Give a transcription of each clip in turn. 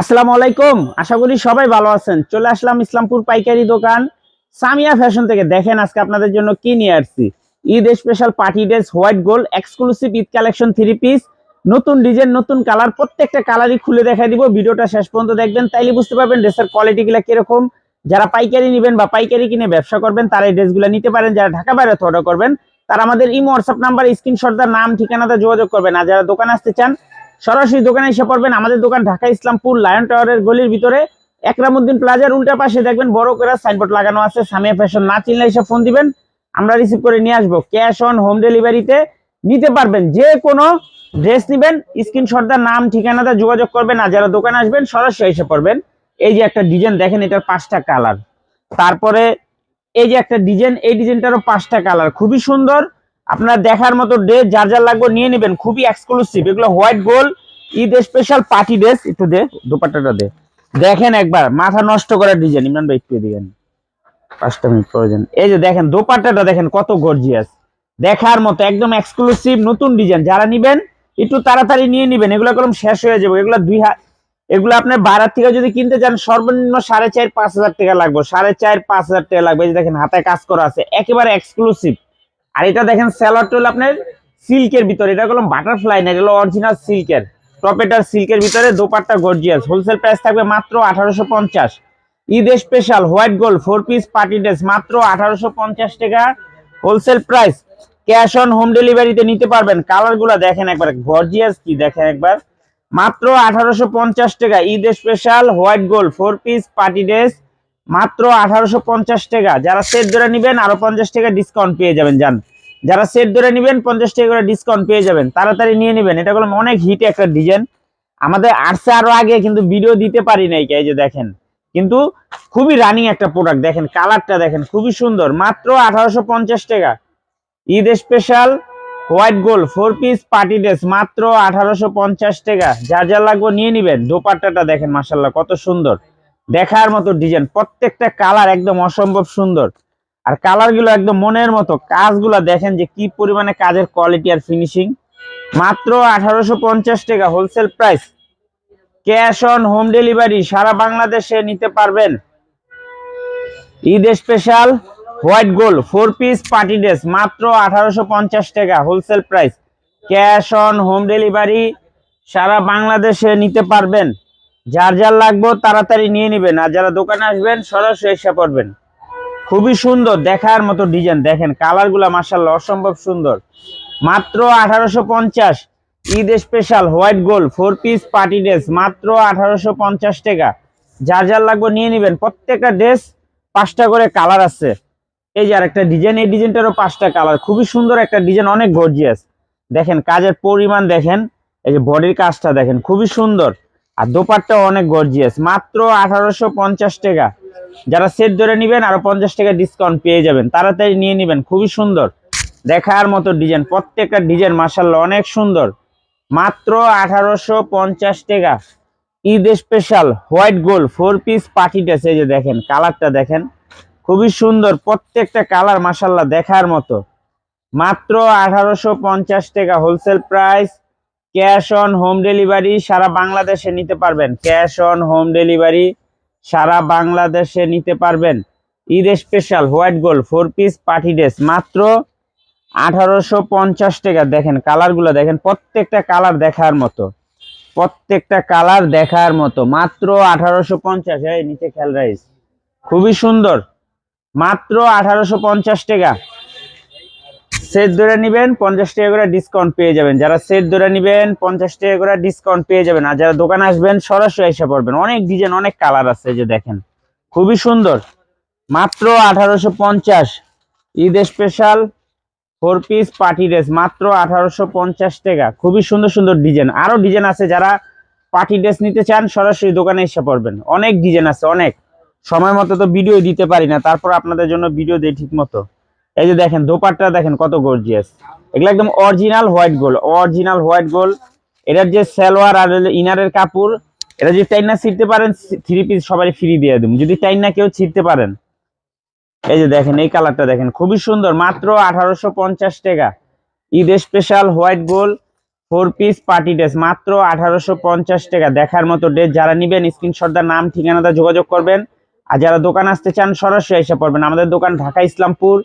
আসসালামু আলাইকুম। আশা করি সবাই ভালো আছেন। চলে আসলাম ইসলামপুর পাইকারি দোকান। সামিয়া ফ্যাশন থেকে দেখেন আজকে আপনাদের জন্য কি নিয়ে আসছি। Eid special party dress white gold exclusive Eid collection three piece নতুন ডিজাইন নতুন কালার প্রত্যেকটা কালারই খুলে দেখা দিব। ভিডিওটা শেষ পর্যন্ত দেখবেন, তাইলে বুঝতে পারবেন ড্রেসের কোয়ালিটিগুলো কীরকম। যারা পাইকারি নেবেন বা পাইকারি কিনে ব্যবসা করবেন, তারা এই ড্রেসগুলো নিতে পারেন। যারা ঢাকা বাইরে অর্ডার করবেন, তারা আমাদের ইমো হোয়াটসঅ্যাপ নাম্বার স্ক্রিনশটদার নাম ঠিকানাতে যোগাযোগ করবেন। আর যারা দোকানে আসতে চান সরাসরি দোকানে এসে পড়বেন আমাদের দোকান ঢাকা ইসলামপুর লায়ন টাওয়ারের গলির ভিতরে। একরামুদ্দিন প্লাজার উল্টা পাশে দেখবেন বড় করে সাইনবোর্ড লাগানো আছে, সামিয়া ফ্যাশন না চিনলে এসে ফোন দিবেন, আমরা রিসিভ করে নিয়ে আসব। ক্যাশ অন হোম ডেলিভারিতে নিতে পারবেন, যে কোনো ড্রেস নিবেন স্ক্রিনশটদার নাম ঠিকানাতে যোগাযোগ করবেন, আর যারা দোকানে আসবেন, সরাসরি এসে পড়বেন। এই যে একটা ডিজাইন দেখেন এটার পাঁচটা কালার তারপরে এই যে একটা ডিজাইন এই ডিজাইনটারও পাঁচটা কালার খুবই সুন্দর, আপনার দেখার মতো ড্রেস যার যার লাগবে নিয়ে নেবেন, খুবই এক্সক্লুসিভ এগুলো white gold Eid special party dress একটু দে, দোপাট্টাটা দে। দেখেন একবার, মাথা নষ্ট করার ডিজাইন ইমরান ভাই একটু দিবেন। পাঁচটা মিনিট প্রয়োজন এই যে দেখেন, দোপাট্টাটা দেখেন কত গর্জিয়াস দেখার মতো, একদম এক্সক্লুসিভ নতুন ডিজাইন যারা নিবেন, একটু তাড়াতাড়ি নিয়ে নিবেন। এগুলো কলম শেষ হয়ে এগুলো দুই এগুলো আপনি বাইরের থেকে যদি কিনতে চান, সর্বনিম্ন সাড়ে চার, পাঁচ হাজার টাকা লাগবে। সাড়ে চার, পাঁচ হাজার টাকা লাগবে। দেখেন, হাতে কাজ করা আছে। একেবারে এক্সক্লুসিভ আর এটা দেখেন স্যালাড হলো আপনার সিল্কের ভিতরে। এটা হলো বাটারফ্লাই না, এটা হলো অরিজিনাল সিল্কের টপেটার সিল্কের ভিতরে দোপাট্টা গর্জিয়াস। হোলসেল প্রাইস থাকবে মাত্র আঠারোশো পঞ্চাশ। Eid special white gold four piece party dress মাত্র আঠারোশো পঞ্চাশ টাকা। Wholesale price cash on home ডেলিভারিতে নিতে পারবেন। কালারগুলা দেখেন একবার, গর্জিয়াস কি দেখেন একবার। মাত্র আঠারোশো পঞ্চাশ টাকা, Eid special white gold four piece party dress মাত্র আঠারোশো পঞ্চাশ টাকা। যারা সেট ধরে নেবেন, আরও পঞ্চাশ টাকা ডিসকাউন্ট পেয়ে যাবেন, জান। যারা সেট ধরে নেবেন, পঞ্চাশ টাকা করে ডিসকাউন্ট পেয়ে যাবেন, তাড়াতাড়ি নিয়ে নেবেন। এটা হলো অনেক হিট একটা ডিজাইন আমাদের আসছে আরও আগে, কিন্তু ভিডিও দিতে পারি নাই এই যে দেখেন। কিন্তু খুবই রানিং একটা প্রোডাক্ট দেখেন কালারটা দেখেন, খুবই সুন্দর। মাত্র আঠারোশো পঞ্চাশ টাকা। Eid special white gold four piece party dress মাত্র আঠারোশো পঞ্চাশ টাকা। যা যা লাগবে নিয়ে নিবেন। দোপাট্টাটা দেখেন মাসাল্লাহ কত সুন্দর। দেখার মতো ডিজাইন প্রত্যেকটা কালার একদম অসম্ভব সুন্দর। আর কালারগুলো একদম মনের মতো, কাজগুলো দেখেন যে কি পরিমাণে কাজের কোয়ালিটি আর ফিনিশিং মাত্র আঠারোশো পঞ্চাশ টাকা wholesale price cash on home delivery সারা বাংলাদেশে নিতে পারবেন। Eid special white gold four piece party dress মাত্র আঠারোশো পঞ্চাশ টাকা wholesale price cash on home delivery সারা বাংলাদেশে নিতে পারবেন। যার যার লাগবে তাড়াতাড়ি নিয়ে নেবেন। আর যারা দোকানে আসবেন, সরাসরি এসে পড়বেন। খুবই সুন্দর, দেখার মতো ডিজাইন দেখেন কালারগুলা মার্শাল্লাহ অসম্ভব সুন্দর। মাত্র আঠারোশো পঞ্চাশ, Eid special white gold four piece party dress মাত্র আঠারোশো পঞ্চাশ টাকা। যার যার লাগবে নিয়ে নেবেন, প্রত্যেকটা ড্রেস পাঁচটা করে কালার আছে। এই যে আর একটা ডিজাইন এই ডিজাইনটারও পাঁচটা কালার খুবই সুন্দর একটা ডিজাইন অনেক গর্জিয়াস দেখেন, কাজের পরিমাণ দেখেন, এই যে বডির কাজটা দেখেন, খুবই সুন্দর। আর দোপারটাও অনেক গর্জিয়াস মাত্র আঠারোশো পঞ্চাশ টাকা। যারা সেট ধরে নেবেন, আরও পঞ্চাশ টাকা ডিসকাউন্ট পেয়ে যাবেন। তাড়াতাড়ি নিয়ে নেবেন, খুবই সুন্দর। দেখার মতো ডিজাইন প্রত্যেকটা ডিজাইন মার্শাল্লাহ অনেক সুন্দর। মাত্র আঠারোশো পঞ্চাশ টাকা। Eid special white gold four piece party এই যে দেখেন কালারটা দেখেন, খুবই সুন্দর। প্রত্যেকটা কালার মাসাল্লাহ দেখার মতো। মাত্র আঠারোশো পঞ্চাশ টাকা wholesale price cash on home delivery সারা বাংলাদেশে নিতে পারবেন। ক্যাশ অন হোম ডেলিভারি সারা বাংলাদেশে নিতে পারবেন। Eid special white gold four piece party dress মাত্র আঠারোশো পঞ্চাশ টাকা। দেখেন, কালারগুলো দেখেন, প্রত্যেকটা কালার দেখার মতো। প্রত্যেকটা কালার দেখার মতো। মাত্র আঠারোশো পঞ্চাশ, এই নিচে খেয়াল রাইস। খুবই সুন্দর। মাত্র আঠারোশো পঞ্চাশ টাকা। সেট ধরে নিবেন, পঞ্চাশ টাকা করে ডিসকাউন্ট পেয়ে যাবেন। যারা সেট ধরে নিবেন, পঞ্চাশ টাকা করে ডিসকাউন্ট পেয়ে যাবেন। আর যারা দোকানে আসবেন, সরাসরি এসে পড়বেন। অনেক ডিজাইন অনেক কালার আছে যে দেখেন। খুবই সুন্দর। মাত্র আঠারোশো পঞ্চাশ। Eid special four piece party dress মাত্র আঠারোশো পঞ্চাশ টাকা। খুবই সুন্দর সুন্দর ডিজাইন আরও ডিজাইন আছে যারা পার্টি ড্রেস নিতে চান, সরাসরি দোকানে এসে পড়বেন। অনেক ডিজাইন আছে, অনেক। সময় মতো তো ভিডিও দিতে পারি না, তারপর আপনাদের জন্য ভিডিও দিই ঠিক মতো এই যে দেখেন, দোপাট্টা দেখেন কত গর্জিয়াস এগুলো একদম original white gold original white gold এটার যে সালোয়ার আর ইনারের কাপড় এটা যদি টাইন না ছিঁড়তে পারেন থ্রি পিস সবাই ফ্রি দিয়ে দেবো। যদি টাইন না কেউ ছিঁড়তে পারেন। এই যে দেখেন, এই কালারটা দেখেন, খুবই সুন্দর। মাত্র আঠারোশো পঞ্চাশ টাকা। Eid special white gold four piece party dress মাত্র আঠারোশো পঞ্চাশ টাকা। দেখার মতো ড্রেস যারা নিবেন স্ক্রিনশটদার নাম ঠিকানাটা যোগাযোগ করবেন। আর যারা দোকান আসতে চান, সরাসরি এসে পড়বেন। আমাদের দোকান ঢাকা ইসলামপুর।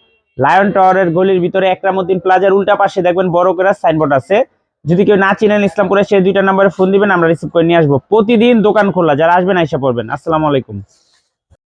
লায়ন টাওয়ারের গলির ভিতরে একরামুদ্দিন প্লাজার উল্টা পাশে দেখবেন বড় করে সাইনবোর্ড আছে। যদি কেউ না চিনেন ইসলামপুরে সে দুইটা নাম্বারে ফোন দিবেন, আমরা রিসিভ করে নিয়ে আসব। প্রতিদিন দোকান খোলা, যারা আসবেন আইসা পড়বেন। আসসালামু আলাইকুম।